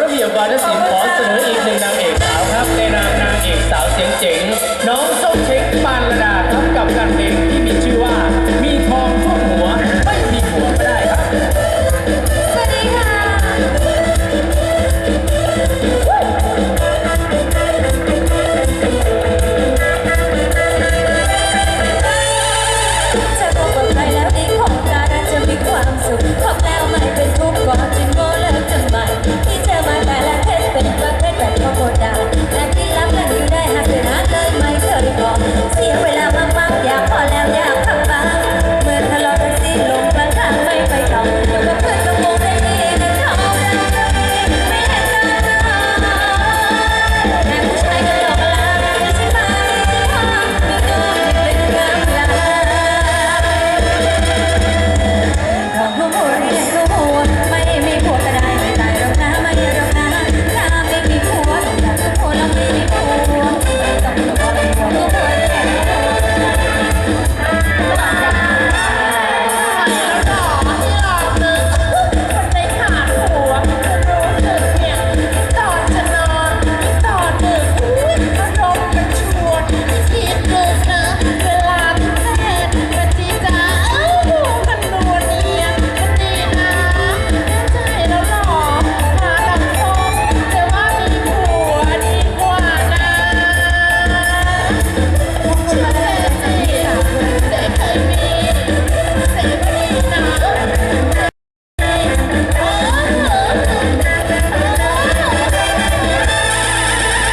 ระเบียบวาทศิลป์ขอเสนออีกหนึ่งนางเอก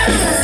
Yeah.